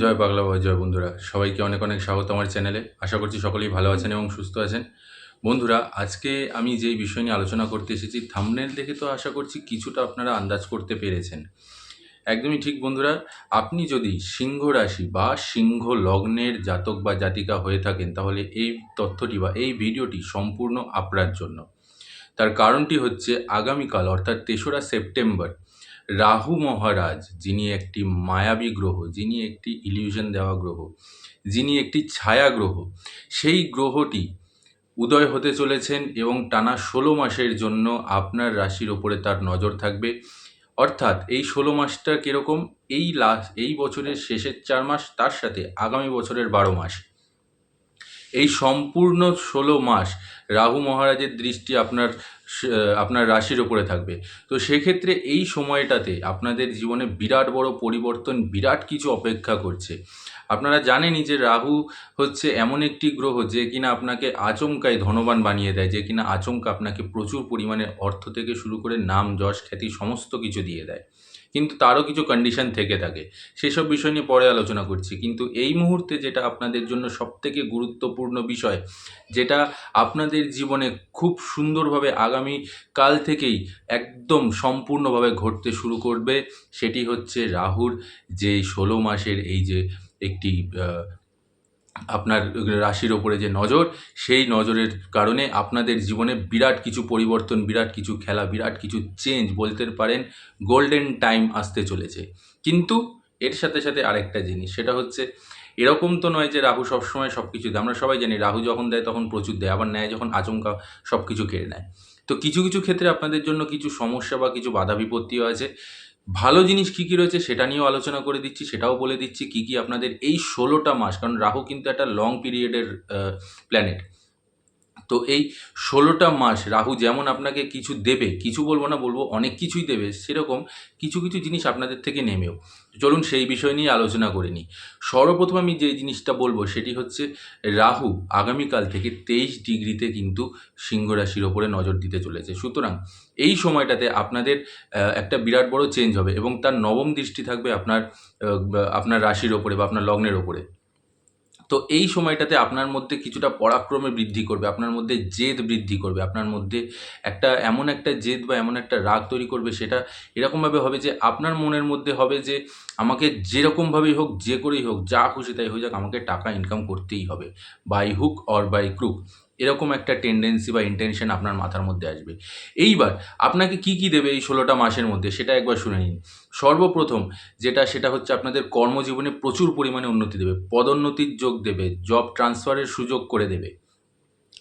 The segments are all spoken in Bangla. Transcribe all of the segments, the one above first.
জয় বাংলা বাবা, জয় বন্ধুরা। সবাইকে অনেক অনেক স্বাগত আমার চ্যানেলে। আশা করছি সকলেই ভালো আছেন এবং সুস্থ আছেন। বন্ধুরা আজকে আমি যেই বিষয় নিয়ে আলোচনা করতে এসেছি থামনেল দেখে তো আশা করছি কিছুটা আপনারা আন্দাজ করতে পেরেছেন। একদমই ঠিক বন্ধুরা আপনি যদি সিংহ রাশি বা সিংহ লগ্নের জাতক বা জাতিকা হয়ে থাকেন তাহলে এই তথ্যটি বা এই ভিডিওটি সম্পূর্ণ আপনার জন্য। তার কারণটি হচ্ছে আগামীকাল অর্থাৎ তেসরা সেপ্টেম্বর রাহু মহারাজ, যিনি একটি মায়াবী গ্রহ, যিনি একটি ইলিউশন দেওয়া গ্রহ, যিনি একটি ছায়া গ্রহ, সেই গ্রহটি উদয় হতে চলেছেন এবং টানা ষোলো মাসের জন্য আপনার রাশির ওপরে তার নজর থাকবে। অর্থাৎ এই ষোলো মাসটা কীরকম? এই লাস্ট এই বছরের শেষের চার মাস, তার সাথে আগামী বছরের বারো মাস। এই সম্পূর্ণ ষোলো মাস রাহু মহারাজের দৃষ্টি আপনার আপনার রাশির ওপরে থাকবে। তো সেক্ষেত্রে এই সময়টাতে আপনাদের জীবনে বিরাট বড় পরিবর্তন, বিরাট কিছু অপেক্ষা করছে। আপনারা জানেনই যে রাহু হচ্ছে এমন একটি গ্রহ যে কিনা আপনাকে আচমকায় ধনবান বানিয়ে দেয়, যে কিনা আচমকা আপনাকে প্রচুর পরিমাণে অর্থ থেকে শুরু করে নাম, যশ, খ্যাতি, সমস্ত কিছু দিয়ে দেয়। কিন্তু তারও কিছু কন্ডিশন থেকে থাকে। সেসব বিষয় নিয়ে পরে আলোচনা করছি। কিন্তু এই মুহূর্তে যেটা আপনাদের জন্য সবথেকে গুরুত্বপূর্ণ বিষয়, যেটা আপনাদের জীবনে খুব সুন্দরভাবে আগামী কাল থেকেই একদম সম্পূর্ণভাবে ঘটতে শুরু করবে, সেটি হচ্ছে রাহুর যে ষোলো মাসের এই যে একটি আপনার রাশির ওপরে যে নজর, সেই নজরের কারণে আপনাদের জীবনে বিরাট কিছু পরিবর্তন, বিরাট কিছু খেলা, বিরাট কিছু চেঞ্জ বলতে পারেন গোল্ডেন টাইম আসতে চলেছে। কিন্তু এর সাথে সাথে আরেকটা জিনিস, সেটা হচ্ছে এরকম তো নয় যে রাহু সবসময় সব কিছু দেয় আমরা সবাই জানি রাহু যখন দেয় তখন প্রচুর দেয়, আবার নেয় যখন আচমকা সব কিছু কেড়ে নেয়। তো কিছু কিছু ক্ষেত্রে আপনাদের জন্য কিছু সমস্যা বা কিছু বাধা বিপত্তিও আছে। ভালো জিনিস কী কী রয়েছে সেটা নিয়েও আলোচনা করে দিচ্ছি, সেটাও বলে দিচ্ছি কী কী আপনাদের এই ষোলোটা মাস, কারণ রাহু কিন্তু একটা লং পিরিয়ডের প্ল্যানেট তো এই ষোলোটা মাস রাহু যেমন আপনাকে কিছু দেবে, কিছু বলব না, বলব অনেক কিছুই দেবে, সেরকম কিছু কিছু জিনিস আপনাদের থেকে নেমেও। চলুন সেই বিষয় নিয়ে আলোচনা করে নিই। সর্বপ্রথম আমি যে জিনিসটা বলব সেটি হচ্ছে রাহু আগামীকাল থেকে তেইশ ডিগ্রিতে কিন্তু সিংহ রাশির ওপরে নজর দিতে চলেছে। সুতরাং এই সময়টাতে আপনাদের একটা বিরাট বড় চেঞ্জ হবে এবং তার নবম দৃষ্টি থাকবে আপনার আপনার রাশির ওপরে বা আপনার লগ্নের ওপরে। তো এই সময়টাতে আপনার মধ্যে কিছুটা পরাক্রমে বৃদ্ধি করবে, আপনার মধ্যে জেদ বৃদ্ধি করবে, আপনার মধ্যে একটা, এমন একটা জেদ বা এমন একটা রাগ তৈরি করবে সেটা এরকমভাবে হবে যে আপনার মনের মধ্যে হবে যে আমাকে যেরকমভাবেই হোক, যে করেই হোক, যা খুশি তাই হয়ে যাক, আমাকে টাকা ইনকাম করতেই হবে। By hook or by crook. এরকম একটা টেন্ডেন্সি বা ইন্টেনশন আপনার মাথার মধ্যে আসবে। এইবার আপনাকে কি কি দেবে এই ষোলোটা মাসের মধ্যে সেটা একবার শুনে নিন। সর্বপ্রথম যেটা সেটা হচ্ছে আপনাদের কর্মজীবনে প্রচুর পরিমাণে উন্নতি দেবে, পদোন্নতির যোগ দেবে জব ট্রান্সফারের সুযোগ করে দেবে।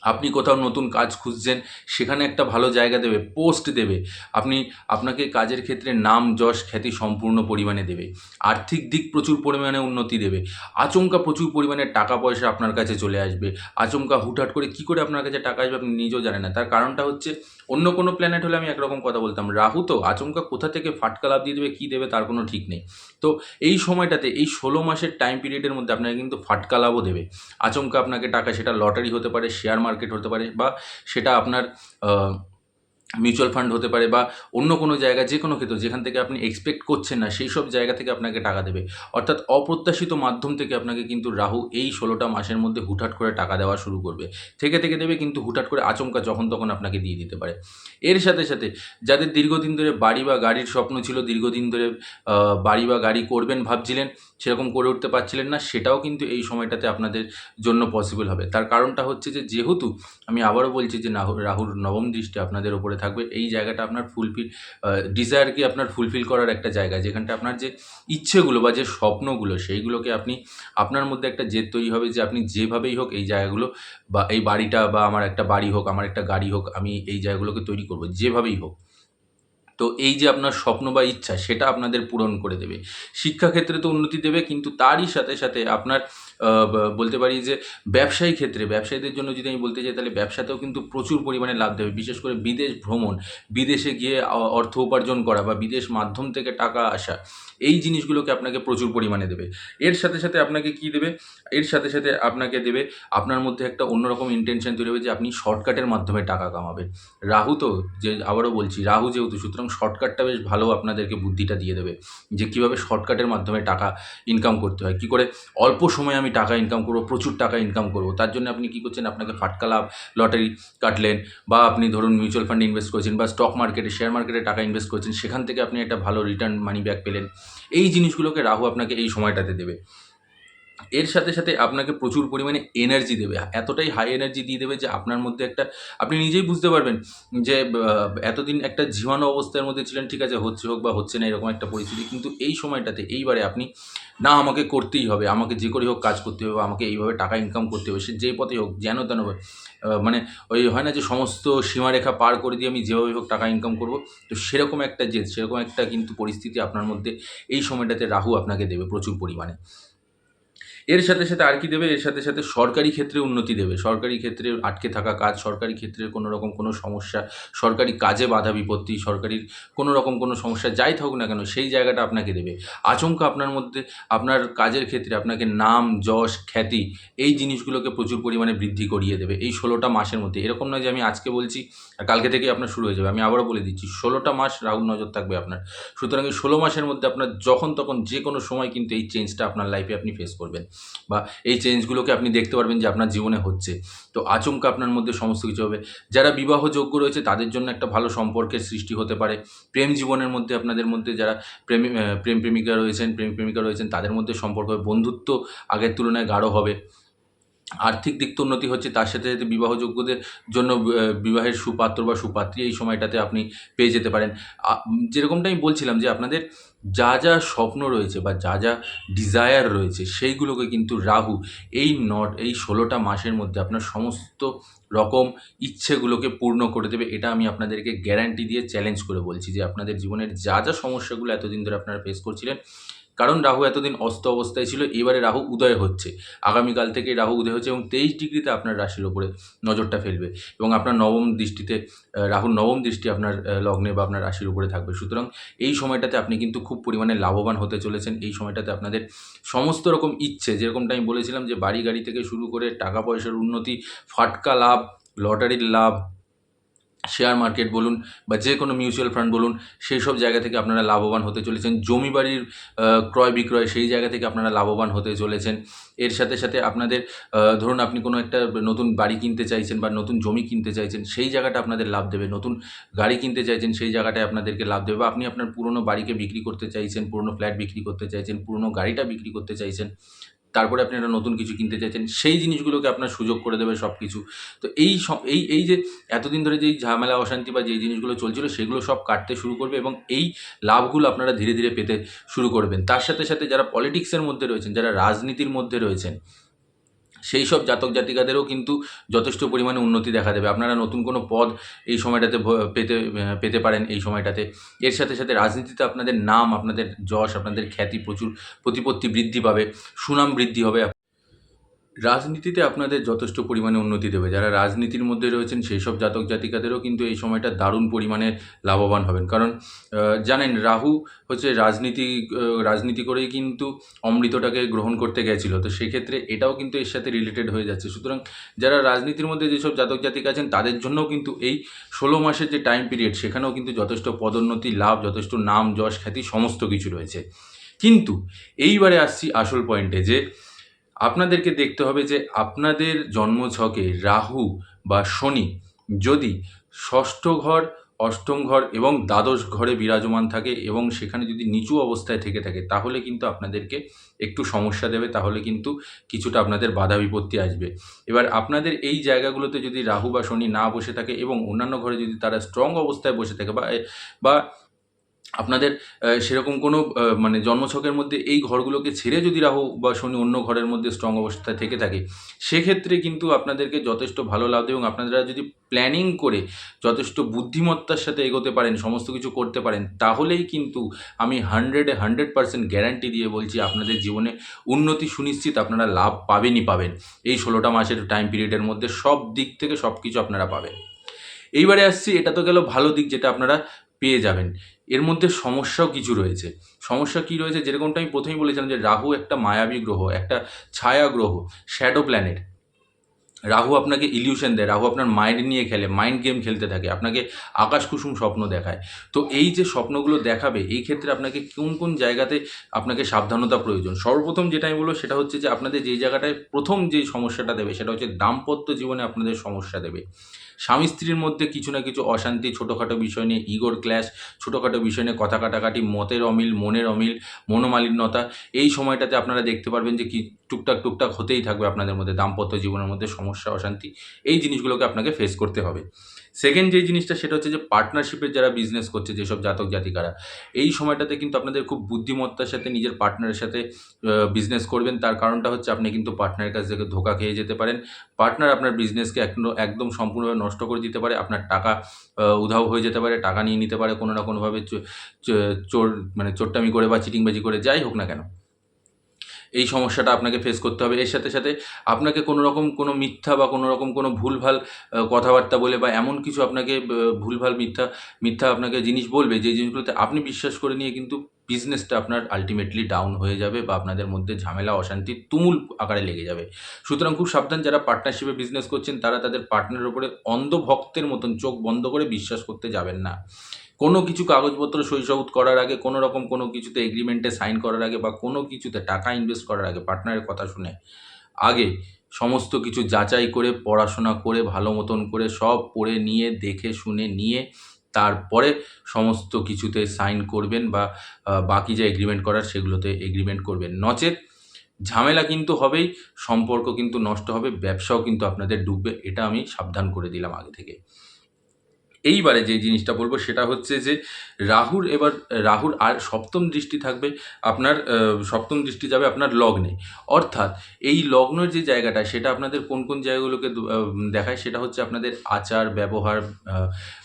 আপনি কোথাও নতুন কাজ খুঁজছেন, সেখানে একটা ভালো জায়গা দেবে, পোস্ট দেবে। আপনি আপনাকে কাজের ক্ষেত্রে নাম, যশ, খ্যাতি সম্পূর্ণ পরিমাণে দেবে। আর্থিক দিক প্রচুর পরিমাণে উন্নতি দেবে। আচমকা প্রচুর পরিমাণে টাকা পয়সা আপনার কাছে চলে আসবে। আচমকা হুটহাট করে কী করে আপনার কাছে টাকা আসবে আপনি নিজেও জানেন না। তার কারণটা হচ্ছে, অন্য কোনো প্ল্যানেট হলে আমি একরকম কথা বলতাম, রাহু তো আচমকা কোথা থেকে ফাটকা লাভ দিয়ে দেবে, কী দেবে তার কোনো ঠিক নেই। তো এই সময়টাতে, এই ষোলো মাসের টাইম পিরিয়ডের মধ্যে আপনাকে কিন্তু ফাটকা লাভও দেবে। আচমকা আপনাকে টাকা, সেটা লটারি হতে পারে শেয়ার হতে পারে বা সেটা আপনার মিউচুয়াল ফান্ড হতে পারে বা অন্য কোনো জায়গা যে কোনো ক্ষেত্রে যেখান থেকে আপনি এক্সপেক্ট করছেন না, সেই সব জায়গা থেকে আপনাকে টাকা দেবে। অর্থাৎ অপ্রত্যাশিত মাধ্যম থেকে আপনাকে কিন্তু রাহু এই ষোলোটা মাসের মধ্যে হুটহাট করে টাকা দেওয়া শুরু করবে। থেকে থেকে দেবে কিন্তু হুটহাট করে আচমকা যখন তখন আপনাকে দিয়ে দিতে পারে। এর সাথে সাথে যাদের দীর্ঘদিন ধরে বাড়ি বা গাড়ির স্বপ্ন ছিল, দীর্ঘদিন ধরে বাড়ি বা গাড়ি করবেন ভাবছিলেন সেরকম করে উঠতে পারছিলেন না, সেটাও কিন্তু এই সময়টাতে আপনাদের জন্য পসিবল হবে। তার কারণটা হচ্ছে যে, যেহেতু আমি আবারও বলছি যে রাহু রাহুর নবম দৃষ্টি আপনাদের ওপরে থাকবে, এই জায়গাটা আপনার ফুলফিল ডিজায়ারকে আপনার ফুলফিল করার একটা জায়গা, যেখানটা আপনার যে ইচ্ছেগুলো বা যে স্বপ্নগুলো, সেইগুলোকে আপনি, আপনার মধ্যে একটা জেদ তৈরি হবে যে, আপনি যেভাবেই হোক এই জায়গাগুলো বা এই বাড়িটা বা আমার একটা বাড়ি হোক, আমার একটা গাড়ি হোক, আমি এই জায়গাগুলোকে তৈরি করব, যেভাবেই হোক। তো এই যে আপনার স্বপ্ন বা ইচ্ছা, সেটা আপনাদের পূরণ করে দেবে। শিক্ষাক্ষেত্রে তো উন্নতি দেবে, কিন্তু তারই সাথে সাথে আপনার বলতে পারি যে ব্যবসায়ী ক্ষেত্রে, ব্যবসায়ীদের জন্য যদি আমি বলতে চাই, তাহলে ব্যবসাতেও কিন্তু প্রচুর পরিমাণে লাভ দেবে। বিশেষ করে বিদেশ ভ্রমণ, বিদেশে গিয়ে অর্থ উপার্জন করা বা বিদেশ মাধ্যম থেকে টাকা আসা, এই জিনিসগুলোকে আপনাকে প্রচুর পরিমাণে দেবে। এর সাথে সাথে আপনাকে কি দেবে? এর সাথে সাথে আপনাকে দেবে, আপনার মধ্যে একটা অন্যরকম ইন্টেনশন তৈরি হবে যে আপনি শর্টকাটের মাধ্যমে টাকা কামাবেন। রাহু তো, যে আবারও বলছি, রাহু যেহেতু, সুতরাং শর্টকাটটা বেশ ভালো আপনাদেরকে বুদ্ধিটা দিয়ে দেবে যে কীভাবে শর্টকাটের মাধ্যমে টাকা ইনকাম করতে হয়। কী করে? অল্প সময়ে আমি টাকা ইনকাম করব, প্রচুর টাকা ইনকাম করব। তার জন্য আপনি কী করছেন? আপনাকে ফাটকা লাভ লটারি কাটলেন বা আপনি ধরুন মিউচুয়াল ফান্ডে ইনভেস্ট করেছেন বা স্টক মার্কেটে শেয়ার মার্কেটে টাকা ইনভেস্ট করেছেন, সেখান থেকে আপনি একটা ভালো রিটার্ন মানি ব্যাক পেলেন। এই জিনিসগুলোকে রাহু আপনাকে এই সময়টাতে দেবে। এর সাথে সাথে আপনাকে প্রচুর পরিমাণে এনার্জি দেবে। এতটাই হাই এনার্জি দিয়ে দেবে যে আপনার মধ্যে একটা, আপনি নিজেই বুঝতে পারবেন যে এতদিন একটা জীবাণু অবস্থার মধ্যে ছিলেন, ঠিক আছে, হচ্ছে হোক বা হচ্ছে না, এরকম একটা পরিস্থিতি। কিন্তু এই সময়টাতে এইবারে আপনি, না, আমাকে করতেই হবে, আমাকে যে করে হোক কাজ করতে হবে, আমাকে এইভাবে টাকা ইনকাম করতে হবে, সে যে পথে হোক, যেন তেন মানে ওই হয় না যে সমস্ত সীমারেখা পার করে দিয়ে আমি যেভাবে হোক টাকা ইনকাম করব, তো সেরকম একটা জেদ, সেরকম একটা কিন্তু পরিস্থিতি আপনার মধ্যে এই সময়টাতে রাহু আপনাকে দেবে প্রচুর পরিমাণে। এর সাথে সাথে আর কি দেবে? এর সাথে সাথে সরকারি ক্ষেত্রে উন্নতি দেবে। সরকারি ক্ষেত্রে আটকে থাকা কাজ, সরকারি ক্ষেত্রে কোনো রকম কোনো সমস্যা, সরকারি কাজে বাধা বিপত্তি, সরকারির কোনো রকম কোনো সমস্যা যাই থাকুক না কেন, সেই জায়গাটা আপনাকে দেবে। আচমকা আপনার মধ্যে, আপনার কাজের ক্ষেত্রে আপনাকে নাম, যশ, খ্যাতি এই জিনিসগুলোকে প্রচুর পরিমাণে বৃদ্ধি করিয়ে দেবে এই ষোলোটা মাসের মধ্যে। এরকম নয় যে আমি আজকে বলছি কালকে থেকে আপনার শুরু হয়ে যাবে। আমি আবারও বলে দিচ্ছি, ষোলোটা মাস রাহুল নজর থাকবে আপনার। সুতরাং এই ষোলো মাসের মধ্যে আপনার যখন তখন যে কোনো সময় কিন্তু এই চেঞ্জটা আপনার লাইফে আপনি ফেস করবেন। বা এই চেঞ্জগুলোকে আপনি দেখতে পারবেন যে আপনার জীবনে হচ্ছে। তো আচমকা আপনার মধ্যে সমস্ত কিছু হবে। যারা বিবাহযোগ্য রয়েছে, তাদের জন্য একটা ভালো সম্পর্কের সৃষ্টি হতে পারে। প্রেম জীবনের মধ্যে, আপনাদের মধ্যে যারা প্রেম প্রেম প্রেমিকা রয়েছেন, প্রেম প্রেমিকা রয়েছেন, তাদের মধ্যে সম্পর্ক বন্ধুত্ব আগের তুলনায় গাঢ় হবে। আর্থিক দিক তো উন্নতি হচ্ছে, তার সাথে সাথে বিবাহযোগ্যদের জন্য বিবাহের সুপাত্র বা সুপাত্রী এই সময়টাতে আপনি পেয়ে যেতে পারেন। যেরকমটা আমি বলছিলাম যে আপনাদের যা যা স্বপ্ন রয়েছে বা যা যা ডিজায়ার রয়েছে, সেইগুলোকে কিন্তু রাহু এই নট, এই ষোলোটা মাসের মধ্যে আপনার সমস্ত রকম ইচ্ছেগুলোকে পূর্ণ করে দেবে, এটা আমি আপনাদেরকে গ্যারান্টি দিয়ে চ্যালেঞ্জ করে বলছি যে আপনাদের জীবনের যা যা সমস্যাগুলো এতদিন ধরে আপনারা ফেস করছিলেন কারণ রাহু এতদিন অস্ত অবস্থায় ছিল, এবারে রাহু উদয় হচ্ছে। আগামীকাল থেকে রাহু উদয় হচ্ছে এবং তেইশ ডিগ্রিতে আপনার রাশির ওপরে নজরটা ফেলবে এবং আপনার নবম দৃষ্টিতে রাহুর নবম দৃষ্টি আপনার লগ্নে বা আপনার রাশির উপরে থাকবে। সুতরাং এই সময়টাতে আপনি কিন্তু খুব পরিমাণে লাভবান হতে চলেছেন। এই সময়টাতে আপনাদের সমস্ত রকম ইচ্ছে, যেরকমটা আমি বলেছিলাম যে বাড়ি গাড়ি থেকে শুরু করে টাকা পয়সার উন্নতি, ফাটকা লাভ, লটারির লাভ শেয়ার মার্কেট বলুন বা যে কোনো মিউচুয়াল ফান্ড বলুন, সেই সব জায়গা থেকে আপনারা লাভবান হতে চলেছেন। জমি বাড়ির ক্রয় বিক্রয় সেই জায়গা থেকে আপনারা লাভবান হতে চলেছেন। এর সাথে সাথে আপনাদের ধরুন আপনি কোনো একটা নতুন বাড়ি কিনতে চাইছেন বা নতুন জমি কিনতে চাইছেন, সেই জায়গাটা আপনাদের লাভ দেবে। নতুন গাড়ি কিনতে চাইছেন, সেই জায়গাটায় আপনাদেরকে লাভ দেবে। বা আপনি আপনার পুরনো বাড়িকে বিক্রি করতে চাইছেন, পুরনো ফ্ল্যাট বিক্রি করতে চাইছেন, পুরনো গাড়িটা বিক্রি করতে চাইছেন। তারপরে আপনি একটা নতুন কিছু কিনতে চাইছেন, সেই জিনিসগুলোকে আপনার সুযোগ করে দেবে সব কিছু তো এই সব, এই এই যে এতদিন ধরে যেই ঝামেলা, অশান্তি বা যে জিনিসগুলো চলছিল, সেগুলো সব কাটতে শুরু করবে এবং এই লাভগুলো আপনারা ধীরে ধীরে পেতে শুরু করবেন। তার সাথে সাথে যারা পলিটিক্সের মধ্যে রয়েছেন, যারা রাজনীতির মধ্যে রয়েছেন সেই সব জাতক জাতিকাদেরও কিন্তু যথেষ্ট পরিমাণে উন্নতি দেখা দেবে। আপনারা নতুন কোনো পদ এই সময়টাতে পেতে পেতে পারেন এই সময়টাতে। এর সাথে সাথে রাজনীতিতে আপনাদের নাম, আপনাদের যশ, আপনাদের খ্যাতি প্রচুর, প্রতিপত্তি বৃদ্ধি পাবে, সুনাম বৃদ্ধি হবে। রাজনীতিতে আপনাদের যথেষ্ট পরিমাণে উন্নতি দেবে। যারা রাজনীতির মধ্যে রয়েছেন সেই সব জাতক জাতিকাদেরও কিন্তু এই সময়টা দারুণ পরিমাণে লাভবান হবেন। কারণ জানেন, রাহু হচ্ছে রাজনীতি রাজনীতি করেই কিন্তু অমৃতটাকে গ্রহণ করতে গেছিল। তো সেক্ষেত্রে এটাও কিন্তু এর সাথে রিলেটেড হয়ে যাচ্ছে। সুতরাং যারা রাজনীতির মধ্যে যেসব জাতক জাতিক আছেন, তাদের জন্যও কিন্তু এই ষোলো মাসের যে টাইম পিরিয়ড সেখানেও কিন্তু যথেষ্ট পদোন্নতি, লাভ, যথেষ্ট নাম, যশ, খ্যাতি, সমস্ত কিছু রয়েছে। কিন্তু, এইবারে আসছি আসল পয়েন্টে যে আপনাদেরকে দেখতে হবে যে আপনাদের জন্মছকে রাহু বা শনি যদি ষষ্ঠ ঘর, অষ্টম ঘর এবং দ্বাদশ ঘরে বিরাজমান থাকে এবং সেখানে যদি নিচু অবস্থায় থেকে থাকে, তাহলে কিন্তু আপনাদেরকে একটু সমস্যা দেবে, তাহলে কিন্তু কিছুটা আপনাদের বাধা বিপত্তি আসবে। এবার আপনাদের এই জায়গাগুলোতে যদি রাহু বা শনি না বসে থাকে এবং অন্যান্য ঘরে যদি তারা স্ট্রং অবস্থায় বসে থাকে বা বা আপনাদের সেরকম কোনো মানে জন্মছকের মধ্যে এই ঘরগুলোকে ছেড়ে যদি রাহু বা শনি অন্য ঘরের মধ্যে স্ট্রং অবস্থায় থেকে থাকে, সেক্ষেত্রে কিন্তু আপনাদেরকে যথেষ্ট ভালো লাভ এবং আপনারা যদি প্ল্যানিং করে যথেষ্ট বুদ্ধিমত্তার সাথে এগোতে পারেন, সমস্ত কিছু করতে পারেন, তাহলেই কিন্তু আমি হান্ড্রেডে হান্ড্রেড পার্সেন্ট গ্যারান্টি দিয়ে বলছি আপনাদের জীবনে উন্নতি সুনিশ্চিত আপনারা লাভ পাবেনই পাবেন। এই ষোলোটা মাসের টাইম পিরিয়ডের মধ্যে সব দিক থেকে সব কিছু আপনারা পাবেন। এইবারে আসছি, এটা তো গেল ভালো দিক যেটা আপনারা পেয়ে যাবেন। এর মধ্যে সমস্যাও কিছু রয়েছে। সমস্যা কি রয়েছে? যেরকমটা আমি প্রথমেই বলেছিলাম যে রাহু একটা মায়াবী গ্রহ, একটা ছায়া গ্রহ শ্যাডো প্ল্যানেট রাহু আপনাকে ইলিউশন দেয়, রাহু আপনার মাইন্ড নিয়ে খেলে মাইন্ড গেম খেলতে থাকে, আপনাকে আকাশ কুসুম স্বপ্ন দেখায়। তো এই যে স্বপ্নগুলো দেখাবে, এই ক্ষেত্রে আপনাকে কোন কোন জায়গাতে আপনাকে সাবধানতা প্রয়োজন? সর্বপ্রথম যেটা আমি বলব সেটা হচ্ছে যে আপনাদের যেই জায়গাটায় প্রথম যে সমস্যাটা দেবে, সেটা হচ্ছে দাম্পত্য জীবনে আপনাদের সমস্যা দেবে। স্বামী স্ত্রীর মধ্যে কিছু না কিছু অশান্তি, ছোটোখাটো বিষয় নিয়ে ইগোর ক্ল্যাশ, ছোটোখাটো বিষয় নিয়ে কথা কাটাকাটি, মতের অমিল, মনের অমিল, মনোমালিন্যতা, এই সময়টাতে আপনারা দেখতে পারবেন যে কি টুকটাক টুকটাক হতেই থাকবে আপনাদের মধ্যে, দাম্পত্য জীবনের মধ্যে সমস্যা, অশান্তি, এই জিনিসগুলোকে আপনাকে ফেস করতে হবে। সেকেন্ড যে জিনিসটা সেটা হচ্ছে যে পার্টনারশিপের যারা বিজনেস করছে, যেসব জাতক জাতিকারা, এই সময়টাতে কিন্তু আপনাদের খুব বুদ্ধিমত্তার সাথে নিজের পার্টনারের সাথে বিজনেস করবেন। তার কারণটা হচ্ছে আপনি কিন্তু পার্টনারের কাছ থেকে ধোকা খেয়ে যেতে পারেন। পার্টনার আপনার বিজনেসকে একদম সম্পূর্ণভাবে নষ্ট করে দিতে পারে। আপনার টাকা উধাও হয়ে যেতে পারে, টাকা নিয়ে নিতে পারে কোনো না কোনোভাবে চোর মানে চোরটামি করে বা চিটিংবাজি করে, যাই হোক না কেন। এই সমস্যাটা আপনাকে ফেস করতে হবে। এর সাথে সাথে আপনাকে কোনো রকম কোনো মিথ্যা বা কোনো রকম কোনো ভুলভাল কথাবার্তা বলে বা এমন কিছু আপনাকে ভুলভাল মিথ্যা মিথ্যা আপনাকে জিনিস বলবে, যে জিনিসগুলোতে আপনি বিশ্বাস করে নিয়ে কিন্তু বিজনেসটা আপনার আলটিমেটলি ডাউন হয়ে যাবে বা আপনাদের মধ্যে ঝামেলা, অশান্তি, তুমুল আকারে লেগে যাবে। সুতরাং খুব সাবধান, যারা পার্টনারশিপে বিজনেস করছেন, তারা তাদের পার্টনারের উপরে অন্ধভক্তের মতন চোখ বন্ধ করে বিশ্বাস করতে যাবেন না। কোনো কিছু কাগজপত্র সইসাবুত করার আগে, কোনো রকম কোনো কিছুতে এগ্রিমেন্টে সাইন করার আগে বা কোনো কিছুতে টাকা ইনভেস্ট করার আগে পার্টনারের কথা শুনে আগে সমস্ত কিছু যাচাই করে, পড়াশোনা করে, ভালো মতন করে সব পড়ে নিয়ে, দেখে শুনে নিয়ে তারপরে সমস্ত কিছুতে সাইন করবেন বা বাকি যে এগ্রিমেন্ট করার সেগুলোতে এগ্রিমেন্ট করবেন। নচেত ঝামেলা কিন্তু হবেই, সম্পর্ক কিন্তু নষ্ট হবে, ব্যবসাও কিন্তু আপনাদের ডুববে, এটা আমি সাবধান করে দিলাম আগে থেকে। এইবারে যে জিনিসটা বলব সেটা হচ্ছে যে রাহুর এবার, রাহুর আর সপ্তম দৃষ্টি থাকবে আপনার সপ্তম দৃষ্টি যাবে আপনার লগ্নে। অর্থাৎ এই লগ্নের যে জায়গাটা, সেটা আপনাদের কোন কোন জায়গাগুলোকে দেখায়? সেটা হচ্ছে আপনাদের আচার, ব্যবহার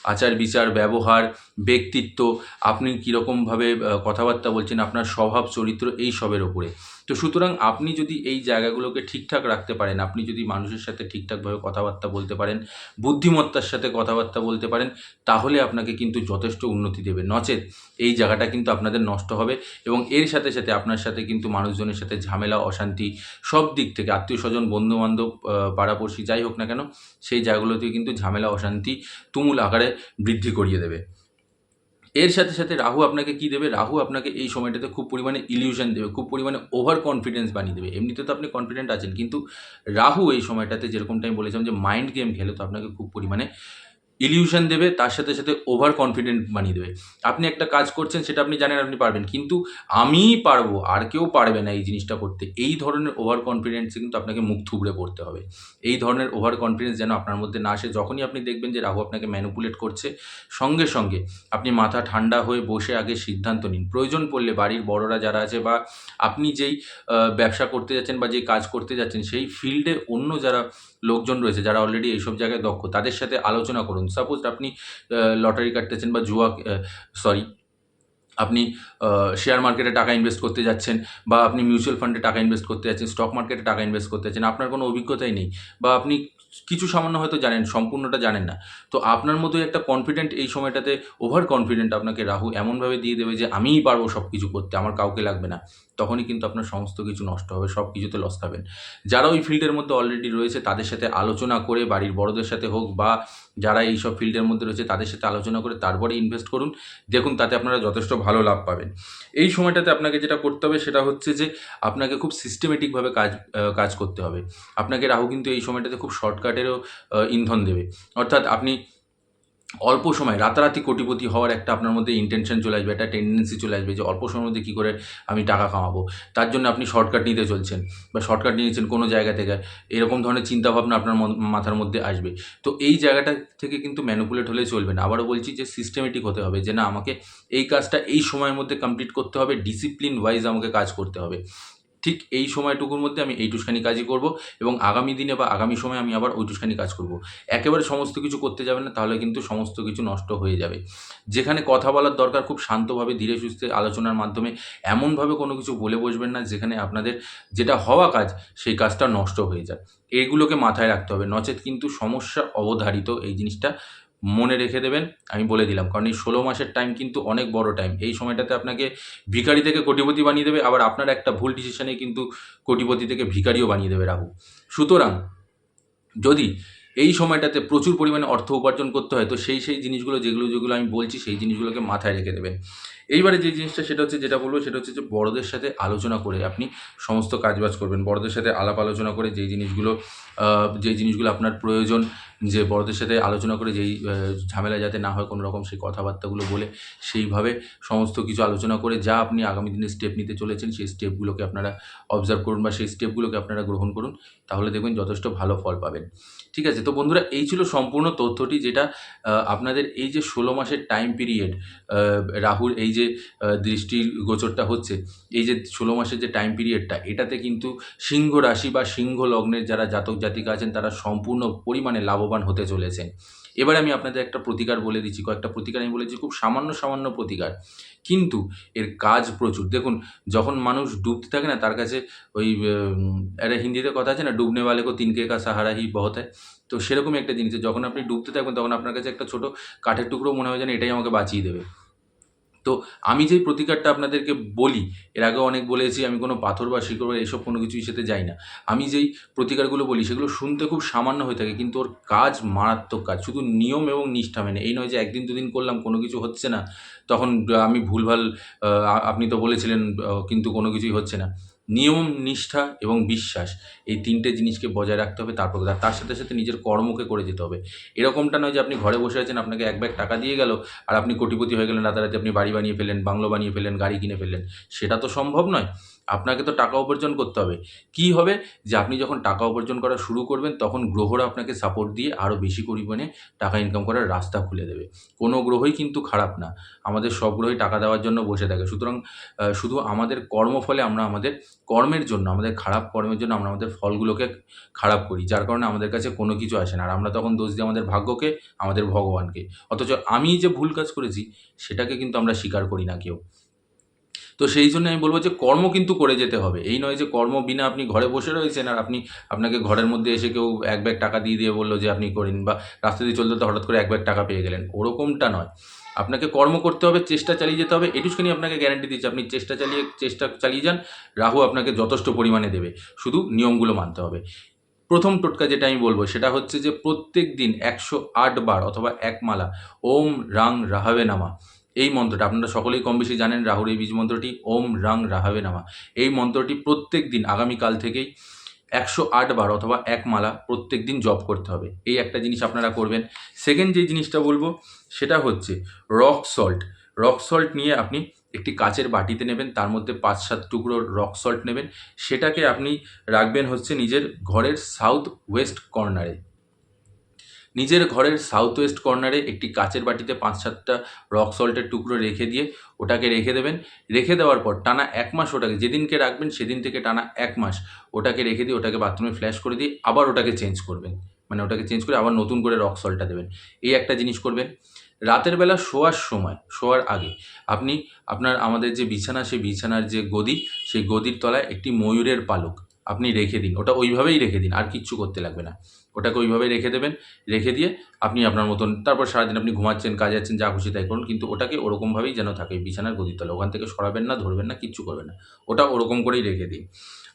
আচার, বিচার, ব্যবহার, ব্যক্তিত্ব, আপনি কীরকমভাবে কথাবার্তা বলছেন, আপনার স্বভাব, চরিত্র, এই সবের ওপরে। তো সুতরাং আপনি যদি এই জায়গাগুলোকে ঠিকঠাক রাখতে পারেন, আপনি যদি মানুষের সাথে ঠিকঠাকভাবে কথাবার্তা বলতে পারেন, বুদ্ধিমত্তার সাথে কথাবার্তা বলতে পারেন, তাহলে আপনাকে কিন্তু যথেষ্ট উন্নতি দেবে। নচেত এই জায়গাটা কিন্তু আপনাদের নষ্ট হবে এবং এর সাথে সাথে আপনার সাথে কিন্তু মানুষজনের সাথে ঝামেলা, অশান্তি সব দিক থেকে আত্মীয় স্বজন বন্ধুবান্ধব পাড়াপড়শি যাই হোক না কেন, সেই জায়গাগুলোতে কিন্তু ঝামেলা, অশান্তি তুমুল আকারে বৃদ্ধি করিয়ে দেবে। এর সাথে সাথে রাহু আপনাকে কি দেবে? রাহু আপনাকে এই সময়টাতে খুব পরিমাণে ইলিউশন দেবে, খুব পরিমাণে ওভার কনফিডেন্স বানিয়ে দেবে। এমনিতে তো আপনি কনফিডেন্ট আছেন, কিন্তু রাহু এই সময়টাতে যেরকমটা আমি বলেছিলাম যে মাইন্ড গেম খেলে তো আপনাকে খুব পরিমাণে ইলিউশন দেবে, তার সাথে সাথে ওভার কনফিডেন্ট বানিয়ে দেবে। আপনি একটা কাজ করছেন, সেটা আপনি জানেন, আপনি পারবেন। কিন্তু আমিই পারব, আর কেউ পারবে না এই জিনিসটা করতে। এই ধরনের ওভার কনফিডেন্সে কিন্তু আপনাকে মুখ থুবড়ে পড়তে হবে। এই ধরনের ওভার কনফিডেন্স যেন আপনার মধ্যে না আসে। যখনই আপনি দেখবেন যে রাহু আপনাকে ম্যানুপুলেট করছে, সঙ্গে সঙ্গে আপনি মাথা ঠান্ডা হয়ে বসে আগে সিদ্ধান্ত নিন। প্রয়োজন পড়লে বাড়ির বড়রা যারা আছে বা আপনি যেই ব্যবসা করতে যাচ্ছেন বা যেই কাজ করতে যাচ্ছেন, সেই ফিল্ডে অন্য যারা লোকজন রয়েছে, যারা অলরেডি এইসব জায়গায় দক্ষ, তাদের সাথে আলোচনা করুন। সাপোজ আপনি লটারি কাটতেছেন বা জুয়া সরি আপনি শেয়ার মার্কেটে টাকা ইনভেস্ট করতে যাচ্ছেন বা আপনি মিউচুয়াল ফান্ডে টাকা ইনভেস্ট করতে যাচ্ছেন স্টক মার্কেটে টাকা ইনভেস্ট করতে যাচ্ছেন, আপনার কোনো অভিজ্ঞতাই নেই বা আপনি কিছু সামান্য হয়তো জানেন, সম্পূর্ণটা জানেন না। তো আপনার মতো একটা কনফিডেন্ট এই সময়টাতে ওভার কনফিডেন্ট আপনাকে রাহু এমনভাবে দিয়ে দেবে যে, আমিই পারব সব কিছু করতে, আমার কাউকে লাগবে না। তখনই কিন্তু আপনার সমস্ত কিছু নষ্ট হবে, সব কিছুতে লস খাবেন যারা ওই ফিল্ডের মধ্যে অলরেডি রয়েছে, তাদের সাথে আলোচনা করে, বাড়ির বড়দের সাথে হোক বা যারা এই সব ফিল্ডের মধ্যে রয়েছে, তাদের সাথে আলোচনা করে তারপরে ইনভেস্ট করুন। দেখুন, তাতে আপনারা যথেষ্ট ভালো লাভ পাবেন। এই সময়টাতে আপনাকে যেটা করতে হবে, সেটা হচ্ছে যে, আপনাকে খুব সিস্টেমেটিকভাবে কাজ কাজ করতে হবে। আপনাকে রাহু কিন্তু এই সময়টাতে খুব শর্টকাটেরও ইন্ধন দেবে। অর্থাৎ আপনি অল্প সময়, রাতারাতি কোটিপতি হওয়ার একটা আপনার মধ্যে ইন্টেনশন চলে আসবে, একটা টেন্ডেন্সি চলে আসবে যে অল্প সময়ের মধ্যে কী করে আমি টাকা কামাবো। তার জন্য আপনি শর্টকাট নিতে চলছেন বা শর্টকাট নিয়েছেন কোনো জায়গা থেকে, এরকম ধরনের চিন্তাভাবনা আপনার মাথার মধ্যে আসবে। তো এই জায়গাটা থেকে কিন্তু ম্যানুপুলেট হলে চলবে না। আবারও বলছি যে সিস্টেমেটিক হতে হবে যে না, আমাকে এই কাজটা এই সময়ের মধ্যে কমপ্লিট করতে হবে ডিসিপ্লিন ওয়াইজ আমাকে কাজ করতে হবে। ঠিক এই সময়টুকুর মধ্যে আমি এইটুখানি কাজই করব এবং আগামী দিনে বা আগামী সময়ে আমি আবার ওইটুখানি কাজ করব। একেবারে সমস্ত কিছু করতে যাবেন না, তাহলে কিন্তু সমস্ত কিছু নষ্ট হয়ে যাবে। যেখানে কথা বলার দরকার খুব শান্তভাবে, ধীরে সুস্থে আলোচনার মাধ্যমে এমনভাবে কোনো কিছু বলে বসবেন না, যেখানে আপনাদের যেটা হওয়া কাজ সেই কাজটা নষ্ট হয়ে যায়। এইগুলোকে মাথায় রাখতে হবে। নচেত কিন্তু সমস্যা অবধারিত এই জিনিসটা মনে রেখে দেবেন। আমি বলে দিলাম, কারণ এই ষোলো মাসের টাইম কিন্তু অনেক বড় টাইম এই সময়টাতে আপনাকে ভিখারি থেকে কোটিপতি বানিয়ে দেবে, আবার আপনার একটা ভুল ডিসিশনে কিন্তু কোটিপতি থেকে ভিখারিও বানিয়ে দেবে রাহু। সুতরাং যদি এই সময়টাতে প্রচুর পরিমাণে অর্থ উপার্জন করতে হয়, তো সেই সেই জিনিসগুলো, যেগুলো যেগুলো আমি বলছি, সেই জিনিসগুলোকে মাথায় রেখে দেবেন। এইবারে যে জিনিসটা, সেটা হচ্ছে যেটা বলব, সেটা হচ্ছে যে বড়দের সাথে আলোচনা করে আপনি সমস্ত কাজবাজ করবেন। বড়দের সাথে আলাপ আলোচনা করে যেই জিনিসগুলো যেই জিনিসগুলো আপনার প্রয়োজন যে বড়দের সাথে আলোচনা করে যেই ঝামেলা যাতে না হয় কোনো রকম সেই কথাবার্তাগুলো বলে সেইভাবে সমস্ত কিছু আলোচনা করে যা আপনি আগামী দিনে স্টেপ নিতে চলেছেন সেই স্টেপগুলোকে আপনারা অবজার্ভ করুন বা সেই স্টেপগুলোকে আপনারা গ্রহণ করুন, তাহলে দেখবেন যথেষ্ট ভালো ফল পাবেন। ঠিক আছে? তো বন্ধুরা, এই ছিল সম্পূর্ণ তথ্যটি যেটা আপনাদের এই যে ষোলো মাসের টাইম পিরিয়ড রাহুর এই যে দৃষ্টির গোচরটা হচ্ছে, এই যে ষোলো মাসের যে টাইম পিরিয়ডটা এটাতে কিন্তু সিংহ রাশি বা সিংহ লগ্নের যারা জাতক জাতিকা আছেন, তারা সম্পূর্ণ পরিমাণে লাভবান হতে চলেছেন। এবারে আমি আপনাদের একটা প্রতিকার বলে দিচ্ছি, কয়েকটা প্রতিকার আমি বলেছি, খুব সামান্য সামান্য প্রতিকার। কিন্তু এর কাজ প্রচুর। দেখুন, যখন মানুষ ডুবতে থাকে না, তার কাছে ওই একটা হিন্দিতে কথা আছে না, ডুবনে বালে কো তিনকে কা সাহারা হি বহত হয় তো সেরকমই একটা জিনিস, যখন আপনি ডুবতে থাকবেন, তখন আপনার কাছে একটা ছোটো কাঠের টুকরো মনে হয় যেন এটাই আমাকে বাঁচিয়ে দেবে। তো আমি যে প্রতিকারটা আপনাদেরকে বলি, এর আগেও অনেক বলেছি, আমি কোনো পাথর বা শিকড় বা এসব কোনো কিছুই সাথে যাই না। আমি যেই প্রতিকারগুলো বলি, সেগুলো শুনতে খুব সামান্য হয়ে থাকে, কিন্তু ওর কাজ মারাত্মক কাজ, শুধু নিয়ম এবং নিষ্ঠা মেনে। এই নয় যে একদিন দুদিন করলাম, কোনো কিছু হচ্ছে না, তখন আমি ভুলভাল আপনি তো বলেছিলেন কিন্তু কোনো কিছুই হচ্ছে না। নিয়ম, নিষ্ঠা এবং বিশ্বাস এই তিনটে জিনিসকে বজায় রাখতে হবে, তারপর তার সাথে সাথে নিজের কর্মকে করে যেতে হবে। এরকমটা নয় যে আপনি ঘরে বসে আছেন, আপনাকে এক ব্যাগ টাকা দিয়ে গেল আর আপনি কোটিপতি হয়ে গেলেন, রাতারাতি আপনি বাড়ি বানিয়ে ফেলেন বাংলো বানিয়ে ফেলেন গাড়ি কিনে ফেলেন সেটা তো সম্ভব নয়। আপনাকে তো টাকা উপার্জন করতে হবে। কি হবে? যে আপনি যখন টাকা উপার্জন করা শুরু করবেন, তখন গ্রহরা আপনাকে সাপোর্ট দিয়ে আরও বেশি পরিমাণে টাকা ইনকাম করার রাস্তা খুলে দেবে। কোনো গ্রহই কিন্তু খারাপ না। আমাদের সব গ্রহই টাকা দেওয়ার জন্য বসে থাকে। সুতরাং শুধু আমাদের কর্মফলে আমরা আমাদের কর্মের জন্য, আমাদের খারাপ কর্মের জন্য আমরা আমাদের ফলগুলোকে খারাপ করি। যার কারণে আমাদের কাছে কোনো কিছু আসে না। আর আমরা তখন দোষ দিই আমাদের ভাগ্যকে, আমাদের ভগবানকে। অথচ আমি যে ভুল কাজ করেছি, সেটাকে কিন্তু আমরা স্বীকার করি না কেউ। তো সেই জন্য আমি বলব যে কর্ম কিন্তু করে যেতে হবে। এই নয় যে কর্ম বিনা আপনি ঘরে বসে রয়েছেন আর আপনি আপনাকে ঘরের মধ্যে এসে কেউ এক ব্যাগ টাকা দিয়ে দিয়ে বলল যে আপনি করেন বা রাস্তা দিয়ে চলতে হঠাৎ করে এক ব্যাগ টাকা পেয়ে গেলেন। ওরকমটা নয়। আপনাকে কর্ম করতে হবে, চেষ্টা চালিয়ে যেতে হবে। এটুকুনি আপনাকে গ্যারান্টি দিচ্ছি, আপনি চেষ্টা চালিয়ে চেষ্টা চালিয়ে যান। রাহু আপনাকে যথেষ্ট পরিমাণে দেবে। শুধু নিয়মগুলো মানতে হবে। প্রথম টোটকা যেটা আমি বলব, সেটা হচ্ছে যে প্রত্যেক দিন একশো আট বার অথবা এক মালা ওম রাং রাহাবে নামা। এই মন্ত্রটা, আপনারা সকলেই কম বেশি জানেন রাহুর এই বীজ মন্ত্রটি, ওম রাং রাহাবে নামা। এই মন্ত্রটি প্রত্যেক দিন আগামীকাল থেকেই একশো আট বার অথবা এক মালা প্রত্যেক দিন জপ করতে হবে। এই একটা জিনিস আপনারা করবেন। সেকেন্ড যে জিনিসটা বলব, সেটা হচ্ছে রক সল্ট রক সল্ট নিয়ে আপনি একটি কাচের বাটিতে নেবেন, তার মধ্যে পাঁচ সাত টুকরো রক সল্ট নেবেন। সেটাকে আপনি রাখবেন হচ্ছে নিজের ঘরের সাউথ ওয়েস্ট কর্নারে নিজের ঘরের সাউথ ওয়েস্ট কর্নারে একটি কাচের বাটিতে পাঁচ সাতটা রক সল্টের টুকরো রেখে দিয়ে ওটাকে রেখে দেবেন। রেখে দেওয়ার পর টানা এক মাস ওটাকে, যেদিনকে রাখবেন সেদিন থেকে টানা এক মাস ওটাকে রেখে দিয়ে ওটাকে বাথরুমে ফ্ল্যাশ করে দিয়ে আবার ওটাকে চেঞ্জ করবেন। মানে ওটাকে চেঞ্জ করে আবার নতুন করে রক সল্টটা দেবেন। এই একটা জিনিস করবেন। রাতের বেলা শোয়ার সময়, শোয়ার আগে আপনি, আপনার আমাদের যে বিছানা, সেই বিছানার যে গদি, সেই গদির তলায় একটি ময়ূরের পালক আপনি রেখে দিন। ওটা ওইভাবেই রেখে দিন, আর কিচ্ছু করতে লাগবে না। ওটাকে ওইভাবে রেখে দেবেন, রেখে দিয়ে আপনি আপনার মতন, তারপর সারাদিন আপনি ঘুমাচ্ছেন, কাজে যাচ্ছেন, যা খুশি তাই করুন, কিন্তু ওটাকে ওরকমভাবেই যেন থাকে বিছানার গদির তলে ওখান থেকে সরাবেন না, ধরবেন না, কিচ্ছু করবেন না, ওটা ওরকম করেই রেখে দিন।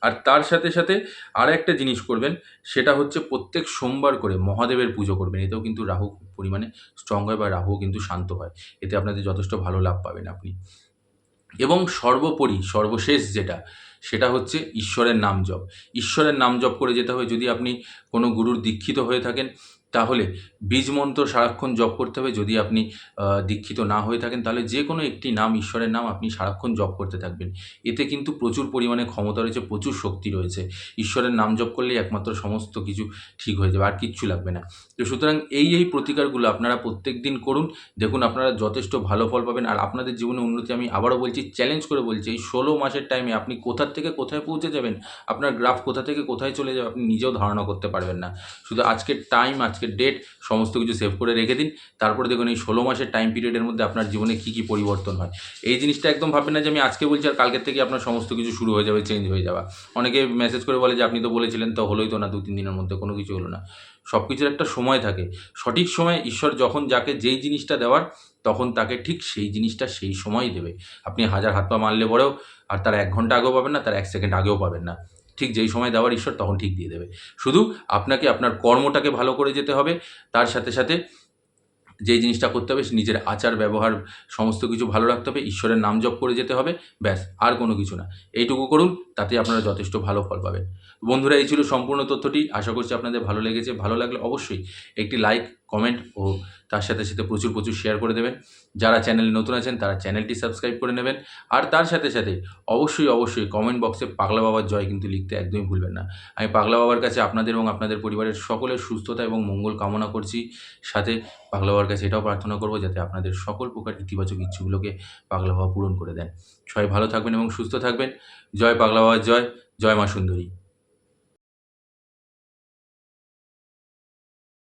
আর তার সাথে সাথে আর একটা জিনিস করবেন, সেটা হচ্ছে প্রত্যেক সোমবার করে মহাদেবের পুজো করবেন, এতেও কিন্তু রাহু পরিমাণে স্ট্রং হয় বা রাহুও কিন্তু শান্ত হয়, এতে আপনাদের যথেষ্ট ভালো লাভ পাবেন আপনি। এবং সর্বোপরি, সর্বশেষ যেটা, সেটা হচ্ছে ঈশ্বরের নাম জপ। ঈশ্বরের নাম জপ করে যেতে হবে যদি আপনি কোনো গুরুর দীক্ষিত হয়ে থাকেন তাহলে বীজ মন্ত্র সারাক্ষণ জপ করতে হবে। যদি আপনি দীক্ষিত না হয়ে থাকেন, তাহলে যে কোনো একটি নাম, ঈশ্বরের নাম আপনি সারাক্ষণ জপ করতে থাকবেন। এতে কিন্তু প্রচুর পরিমাণে ক্ষমতা রয়েছে, প্রচুর শক্তি রয়েছে। ঈশ্বরের নাম জপ করলেই একমাত্র সমস্ত কিছু ঠিক হয়ে যাবে, আর কিচ্ছু লাগবে না। তো সুতরাং এই এই প্রতিকারগুলো আপনারা প্রত্যেক দিন করুন। দেখুন, আপনারা যথেষ্ট ভালো ফল পাবেন। আর আপনাদের জীবনে উন্নতি, আমি আবারও বলছি চ্যালেঞ্জ করে বলছি, এই ষোলো মাসের টাইমে আপনি কোথার থেকে কোথায় পৌঁছে যাবেন? আপনার গ্রাফ কোথা থেকে কোথায় চলে যাবে? আপনি নিজেও ধারণা করতে পারবেন না। শুধু আজকের টাইম আজকের ডেট সমস্ত কিছু সেভ করে রেখে দিন। তারপরে দেখুন এই ষোলো মাসের টাইম পিরিয়ডের মধ্যে আপনার জীবনে কী কী পরিবর্তন হয়। এই জিনিসটা একদম ভাববেন না যে আমি আজকে বলছি আর কালকের থেকে আপনার সমস্ত কিছু শুরু হয়ে যাবে চেঞ্জ হয়ে যাওয়া অনেকে মেসেজ করে বলে যে, আপনি তো বলেছিলেন তো হলোই তো না, দু, তিন দিনের মধ্যে কোনো কিছু হলো না। সব কিছুর একটা সময় থাকে। সঠিক সময় ঈশ্বর যখন যাকে যেই জিনিসটা দেওয়ার, তখন তাকে ঠিক সেই জিনিসটা সেই সময়ই দেবে। আপনি হাজার হাত পা মারলে পরেও আর তার এক ঘণ্টা আগেও পাবেন না, তার এক সেকেন্ড আগেও পাবেন না। ঠিক যেই সময় দেওয়ার ঈশ্বর তখন ঠিক দিয়ে দেবে। শুধু আপনাকে আপনার কর্মটাকে ভালো করে যেতে হবে, তার সাথে সাথে যেই জিনিসটা করতে হবে নিজের আচার, ব্যবহার, সমস্ত কিছু ভালো রাখতে হবে, ঈশ্বরের নাম জপ করে যেতে হবে, ব্যাস, আর কোনো কিছু না। এইটুকু করুন তাতে আপনারা যথেষ্ট ভালো ফল পাবেন। বন্ধুরা, এই ছিল সম্পূর্ণ তথ্যটি। আশা করছি আপনাদের ভালো লেগেছে। ভালো লাগলে অবশ্যই একটি লাইক কমেন্ট ও তার সাথে সাথে প্রচুর প্রচুর শেয়ার করে দেবেন। যারা চ্যানেলে নতুন আছেন, তারা চ্যানেলটি সাবস্ক্রাইব করে নেবেন। আর তার সাথে সাথে অবশ্যই অবশ্যই কমেন্ট বক্সে পাগলা বাবার জয় কিন্তু লিখতে একদমই ভুলবেন না। আমি পাগলা বাবার কাছে আপনাদের এবং আপনাদের পরিবারের সকলের সুস্থতা এবং মঙ্গল কামনা করছি। সাথে পাগলা বাবার কাছে এটাও প্রার্থনা করব যাতে আপনাদের সকল প্রকার ইতিবাচক ইচ্ছুগুলোকে পাগলা বাবা পূরণ করে দেন। সবাই ভালো থাকবেন এবং সুস্থ থাকবেন। জয় পাগলা বাবার জয়। জয় মা সুন্দরী।